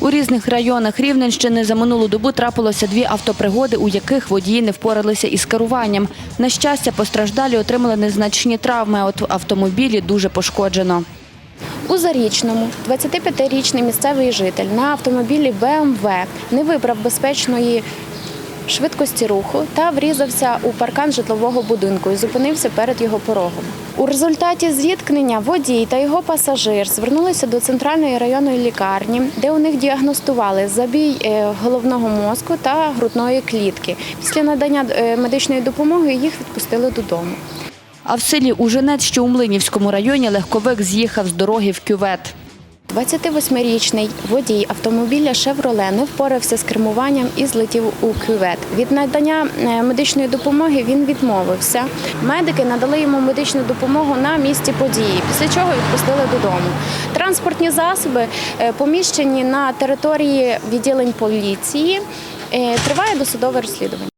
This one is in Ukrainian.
У різних районах Рівненщини за минулу добу трапилося дві автопригоди, у яких водії не впоралися із керуванням. На щастя, постраждалі отримали незначні травми, а от автомобілі дуже пошкоджено. У Зарічному 25-річний місцевий житель на автомобілі БМВ не вибрав безпечної швидкості руху та врізався у паркан житлового будинку і зупинився перед його порогом. У результаті зіткнення водій та його пасажир звернулися до центральної районної лікарні, де у них діагностували забій е, головного мозку та грудної клітки. Після надання е, медичної допомоги їх відпустили додому. А в селі Ужинець, що у Млинівському районі, легковик з'їхав з дороги в кювет. 28-річний водій автомобіля «Шевроле» не впорався з кермуванням і злетів у кювет. Від надання е, медичної допомоги він відмовився. Медики надали йому медичну допомогу на місці події, після чого відпустили додому. Транспортні засоби е, поміщені на території відділень поліції. Е, Триває досудове розслідування.